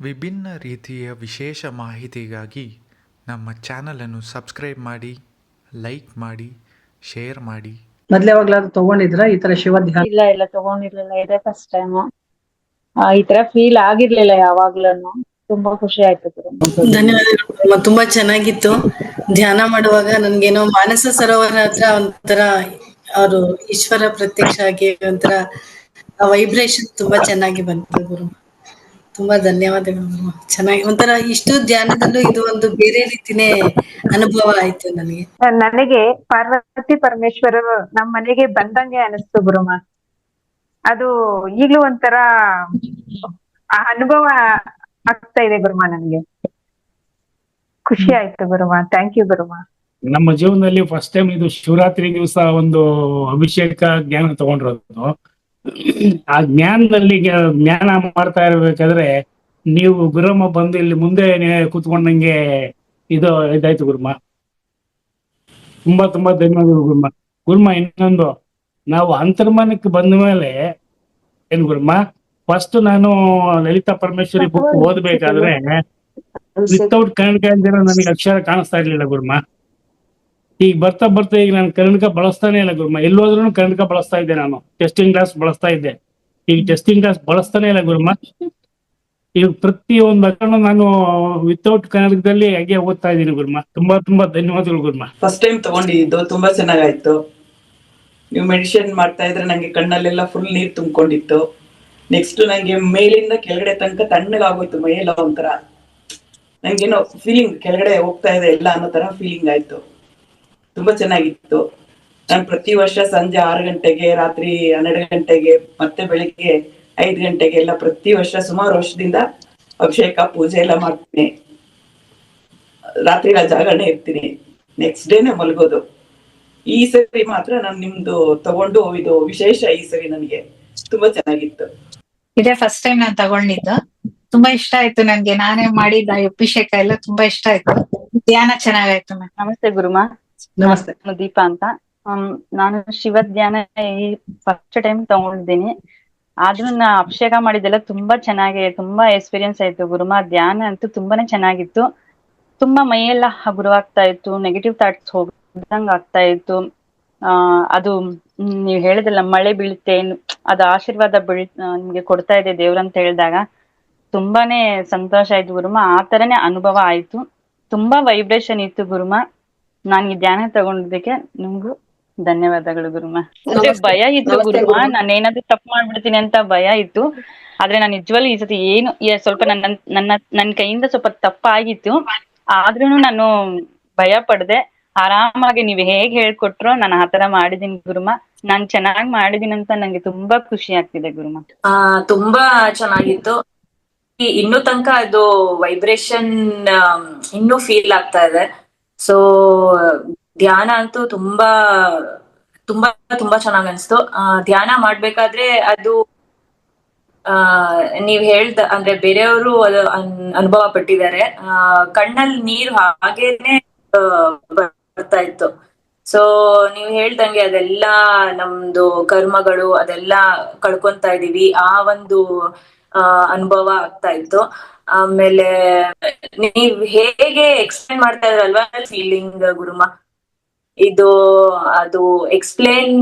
ವಿಭಿನ್ನ ರೀತಿಯ ವಿಶೇಷ ಮಾಹಿತಿಗಾಗಿ ನಮ್ಮ ಚಾನಲನ್ನು ಸಬ್ಸ್ಕ್ರೈಬ್ ಮಾಡಿ ಲೈಕ್ ಮಾಡಿ ಶೇರ್ ಮಾಡಿ. ಮೊದ್ಲು ಯಾವಾಗ್ಲಾದ್ರು ತಗೊಂಡಿದ್ರ? ಈ ತರ ಶಿವ ಧ್ಯಾನ? ಇಲ್ಲ ಇಲ್ಲ ತಗೊಂಡಿರ್ಲಿಲ್ಲ. ಇದೇ ಫಸ್ಟ್ ಟೈಮ್ ಈ ತರ ಫೀಲ್ ಆಗಿರ್ಲಿಲ್ಲ ಯಾವಾಗ್ಲೂ ತುಂಬಾ ಖುಷಿ ಆಯ್ತು ಗುರು. ಧನ್ಯವಾದಗಳು. ಅಮ್ಮ. ತುಂಬಾ ಚೆನ್ನಾಗಿತ್ತು. ಧ್ಯಾನ ಮಾಡುವಾಗ ನನ್ಗೇನೋ ಮಾನಸ ಸರೋವರ ಹತ್ರ ಒಂಥರ ಅವರು ಈಶ್ವರ ಪ್ರತ್ಯಕ್ಷ ಆಗಿ ಒಂಥರ ವೈಬ್ರೇಷನ್ ತುಂಬಾ ಚೆನ್ನಾಗಿ ಬಂತು ಗುರು. ತುಂಬಾ ಧನ್ಯವಾದಗಳು ಚೆನ್ನಾಗಿ ಒಂಥರ ಇಷ್ಟು ಧ್ಯಾನದಲ್ಲೂ ಇದು ಒಂದು ಬೇರೆ ರೀತಿನೇ ಅನುಭವ ಆಯ್ತು ನನಗೆ. ನನಗೆ ಪಾರ್ವತಿ ಪರಮೇಶ್ವರರು ನಮ್ ಮನೆಗೆ ಬಂದಂಗೆ ಅನಿಸ್ತು ಗುರುಮ. ಅದು ಈಗಲೂ ಒಂಥರ ಆ ಅನುಭವ ಆಗ್ತಾ ಇದೆ ಗುರುಮ ನನಗೆ. ಖುಷಿ ಆಯ್ತು ಗುರುಮ. Thank you ಗುರುಮ. ನಮ್ಮ ಜೀವನದಲ್ಲಿ ಫಸ್ಟ್ ಟೈಮ್ ಇದು ಶಿವರಾತ್ರಿ ದಿವಸ ಒಂದು ಅಭಿಷೇಕ ಜ್ಞಾನ ತಗೊಂಡಿರೋದು. ಆ ಜ್ಞಾನದಲ್ಲಿ ಜ್ಞಾನ ಮಾಡ್ತಾ ಇರ್ಬೇಕಾದ್ರೆ ನೀವು ಗುರುಮ ಬಂದು ಇಲ್ಲಿ ಮುಂದೆ ಕೂತ್ಕೊಂಡಂಗೆ ಇದು ಇದಾಯ್ತು ಗುರುಮ ತುಂಬಾ ತುಂಬಾ ಧನ್ಯವಾದಗಳು ಗುರುಮ ಗುರುಮ ಇನ್ನೊಂದು ನಾವು ಅಂತರ್ಮಾನಕ್ಕೆ ಬಂದ ಮೇಲೆ ಏನ್ ಗುರುಮ ಫಸ್ಟ್ ನಾನು ಲಲಿತಾ ಪರಮೇಶ್ವರಿ ಬುಕ್ ಓದ್ಬೇಕಾದ್ರೆ ವಿತೌಟ್ ಕನ್ನಡಕ ಅಂದಿರೋ ನನಗೆ ಅಕ್ಷರ ಕಾಣಿಸ್ತಾ ಇರ್ಲಿಲ್ಲ ಗುರುಮ ಈಗ ಬರ್ತಾ ಬರ್ತಾ ಈಗ ನಾನು ಕನ್ನಡಕ ಬಳಸ್ತಾನೆ ಇಲ್ಲ ಗುರುಮ. ಎಲ್ಲೋದ್ರೂ ಕನ್ನಡಕ ಬಳಸ್ತಾ ಇದ್ದೆ ನಾನು. ಟೆಸ್ಟಿಂಗ್ ಕ್ಲಾಸ್ ಬಳಸ್ತಾ ಇದ್ದೆ. ಈಗ ಟೆಸ್ಟಿಂಗ್ ಕ್ಲಾಸ್ ಬಳಸ್ತಾನೆ ಇಲ್ಲ ಗುರುಮ. ಈಗ ಪ್ರತಿ ಒಂದು ಅಕ್ಷರ ನಾನು ವಿತೌಟ್ ಕನ್ನಡಕದಲ್ಲಿ ಹಾಗೆ ಓದ್ತಾ ಇದ್ದೀನಿ ಗುರುಮ. ತುಂಬಾ ತುಂಬಾ ಧನ್ಯವಾದಗಳು ಗುರುಮ. ಫಸ್ಟ್ ಟೈಮ್ ತಗೊಂಡಿದ್ದು ತುಂಬಾ ಚೆನ್ನಾಗಾಯ್ತು. ನೀವು ಮೆಡಿಷನ್ ಮಾಡ್ತಾ ಇದ್ರೆ ನಂಗೆ ಕಣ್ಣಲ್ಲೆಲ್ಲ ಫುಲ್ ನೀರ್ ತುಂಬಿಕೊಂಡಿತ್ತು. ನೆಕ್ಸ್ಟ್ ನಂಗೆ ಮೇಲಿಂದ ಕೆಳಗಡೆ ತನಕ ತಣ್ಣಗಾಗೋಯ್ತು, ಮೈಯೆಲ್ಲ ಒಂಥರ. ನಂಗೇನೋ ಫೀಲಿಂಗ್ ಕೆಳಗಡೆ ಹೋಗ್ತಾ ಇದೆ ಎಲ್ಲ ಅನ್ನೋ ತರ ಫೀಲಿಂಗ್ ಆಯ್ತು. ತುಂಬಾ ಚೆನ್ನಾಗಿತ್ತು. ನಾನು ಪ್ರತಿ ವರ್ಷ ಸಂಜೆ ಆರು ಗಂಟೆಗೆ ರಾತ್ರಿ ಹನ್ನೆರಡು ಗಂಟೆಗೆ ಮತ್ತೆ ಬೆಳಿಗ್ಗೆ ಐದು ಗಂಟೆಗೆ ಎಲ್ಲ ಪ್ರತಿ ವರ್ಷ ಸುಮಾರು ವರ್ಷದಿಂದ ಅಭಿಷೇಕ ಪೂಜೆ ಎಲ್ಲ ಮಾಡ್ತೀನಿ. ರಾತ್ರಿ ಜಾಗರಣೆ ಇರ್ತೀನಿ. ನೆಕ್ಸ್ಟ್ ಡೇನೆ ಮಲಗೋದು. ಈ ಸರಿ ಮಾತ್ರ ನಾನು ನಿಮ್ದು ತಗೊಂಡು ಇದು ವಿಶೇಷ ಈ ಸರಿ ನನಗೆ. ತುಂಬಾ ಚೆನ್ನಾಗಿತ್ತು. ಇದೇ ಫಸ್ಟ್ ಟೈಮ್ ನಾನು ತಗೊಂಡಿದ್ದು. ತುಂಬಾ ಇಷ್ಟ ಆಯ್ತು ನನ್ಗೆ. ನಾನೇ ಮಾಡಿದ್ದ ಈ ಅಭಿಷೇಕ ಎಲ್ಲ ತುಂಬಾ ಇಷ್ಟ ಆಯ್ತು. ಧ್ಯಾನ ಚೆನ್ನಾಗಾಯ್ತು ನಮಸ್ತೆ ಗುರುಮ. ನಮಸ್ತೆ. ದೀಪಾ ಅಂತ. ನಾನು ಶಿವ ಧ್ಯಾನ ಈ ಫಸ್ಟ್ ಟೈಮ್ ತಗೊಂಡಿದ್ದೀನಿ. ಆದ್ರೂ ನಾ ಅಭಿಷೇಕ ಮಾಡಿದ್ದೆಲ್ಲ ತುಂಬಾ ಚೆನ್ನಾಗಿ, ತುಂಬಾ ಎಕ್ಸ್ಪೀರಿಯನ್ಸ್ ಆಯ್ತು. ಗುರುಮ, ಧ್ಯಾನ ಅಂತೂ ತುಂಬಾನೇ ಚೆನ್ನಾಗಿತ್ತು. ತುಂಬಾ ಮೈಯೆಲ್ಲ ಹಗುರವಾಗ್ತಾ ಇತ್ತು ನೆಗೆಟಿವ್ ಥಾಟ್ಸ್ ಹೋಗ್ದಂಗ್ ಆಗ್ತಾ ಇತ್ತು. ಆ, ಅದು ನೀವ್ ಹೇಳಿದ್ರಲ್ಲ, ಮಳೆ ಬೀಳುತ್ತೆ, ಅದು ಆಶೀರ್ವಾದ ಬೀಳ್ ನಿಮ್ಗೆ ಕೊಡ್ತಾ ಇದೆ ದೇವ್ರಂತ ಹೇಳಿದಾಗ ತುಂಬಾನೇ ಸಂತೋಷ ಆಯ್ತು ಗುರುಮ. ಆ ತರನೇ ಅನುಭವ ಆಯ್ತು. ತುಂಬಾ ವೈಬ್ರೇಷನ್ ಇತ್ತು ಗುರುಮ. ನಾನ್ ಈ ಧ್ಯಾನ ತಗೊಂಡಿದ್ದಕ್ಕೆ ನಿಮ್ಗೂ ಧನ್ಯವಾದಗಳು ಗುರುಮ. ಮತ್ತೆ ಭಯ ಇತ್ತು ಗುರುಮ. ನಾನು ಏನಾದ್ರು ತಪ್ಪು ಮಾಡ್ಬಿಡ್ತೀನಿ ಅಂತ ಭಯ ಇತ್ತು. ಆದ್ರೆ ನಾನು ನಿಜವಾಗ್ಲೂ ಈ ಸತಿ ಏನು ಸ್ವಲ್ಪ ನನ್ನ ನನ್ನ ನನ್ನ ಕೈಯಿಂದ ಸ್ವಲ್ಪ ತಪ್ಪಾಗಿತ್ತು. ಆದ್ರೂ ನಾನು ಭಯ ಪಡ್ದೆ. ಆರಾಮಾಗಿ ನೀವು ಹೇಗ್ ಹೇಳ್ಕೊಟ್ರೋ ನಾನು ಆತರ ಮಾಡಿದೀನಿ ಗುರುಮ. ನಾನ್ ಚೆನ್ನಾಗ್ ಮಾಡಿದೀನಿ ಅಂತ ನಂಗೆ ತುಂಬಾ ಖುಷಿ ಆಗ್ತಿದೆ ಗುರುಮ. ಆ ತುಂಬಾ ಚೆನ್ನಾಗಿತ್ತು. ಇನ್ನು ಇನ್ನೂ ತನಕ ಅದು ವೈಬ್ರೇಷನ್ ಇನ್ನೂ ಫೀಲ್ ಆಗ್ತಾ ಇದೆ. ಸೊ ಧ್ಯಾನ ಅಂತೂ ತುಂಬಾ ತುಂಬಾ ತುಂಬಾ ಚೆನ್ನಾಗ್ ಅನ್ಸ್ತು. ಧ್ಯಾನ ಮಾಡ್ಬೇಕಾದ್ರೆ ಅದು, ಆ, ನೀವ್ ಹೇಳ್ದ, ಅಂದ್ರೆ ಬೇರೆಯವರು ಅದು ಅನುಭವ ಪಟ್ಟಿದ್ದಾರೆ. ಆ ಕಣ್ಣಲ್ಲಿ ನೀರು ಹಾಗೇನೆ ಬರ್ತಾ ಇತ್ತು. ಸೊ ನೀವ್ ಹೇಳ್ದಂಗೆ ಅದೆಲ್ಲ ನಮ್ದು ಕರ್ಮಗಳು ಅದೆಲ್ಲ ಕಳ್ಕೊಂತಾ ಇದೀವಿ. ಆ ಒಂದು ಅನುಭವ ಆಗ್ತಾ ಇತ್ತು. ಆಮೇಲೆ ನೀವ್ ಹೇಗೆ ಎಕ್ಸ್ಪ್ಲೇನ್ ಮಾಡ್ತಾ ಇದ್ರಲ್ವಾ ಫೀಲಿಂಗ್ ಗುರುಮ? ಇದು, ಅದು ಎಕ್ಸ್ಪ್ಲೇನ್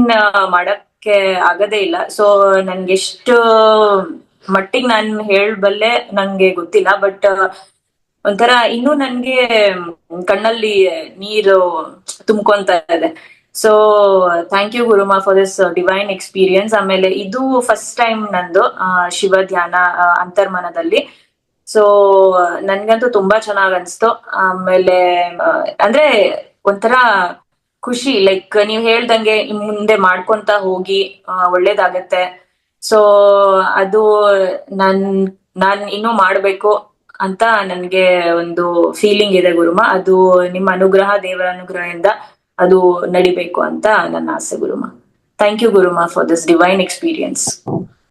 ಮಾಡಕ್ಕೆ ಆಗದೇ ಇಲ್ಲ. ಸೊ ನನ್ಗೆ ಎಷ್ಟು ಮಟ್ಟಿಗೆ ನಾನ್ ಹೇಳ್ಬಲ್ಲೆ ನಂಗೆ ಗೊತ್ತಿಲ್ಲ. ಬಟ್ ಒಂಥರ ಇನ್ನು ನನ್ಗೆ ಕಣ್ಣಲ್ಲಿ ನೀರು ತುಂಬ್ಕೊಂತ ಇದೆ. So thank you Guruma for this divine experience ಆಮೇಲೆ ಇದು ಫಸ್ಟ್ ಟೈಮ್ ನಂದು ಶಿವ ಧ್ಯಾನ ಅಂತರ್ಮನದಲ್ಲಿ. ಸೊ ನನ್ಗಂತೂ ತುಂಬಾ ಚೆನ್ನಾಗ್ ಅನ್ಸ್ತು. ಆಮೇಲೆ ಅಂದ್ರೆ ಒಂಥರ ಖುಷಿ ಲೈಕ್ ನೀವ್ ಹೇಳ್ದಂಗೆ ಮುಂದೆ ಮಾಡ್ಕೊಂತ ಹೋಗಿ ಒಳ್ಳೇದಾಗತ್ತೆ. ಸೊ ಅದು ನನ್, ನಾನ್ ಇನ್ನೂ ಮಾಡ್ಬೇಕು ಅಂತ ನನ್ಗೆ ಒಂದು ಫೀಲಿಂಗ್ ಇದೆ, ಗುರುಮ. ಅದು ನಿಮ್ಮ ಅನುಗ್ರಹ ದೇವರ ಅನುಗ್ರಹದಿಂದ ಅದು ನಡಿಬೇಕು ಅಂತ ನನ್ನ ಆಸೆ ಗುರುಮಾ. Thank you ಗುರುಮಾ for this divine experience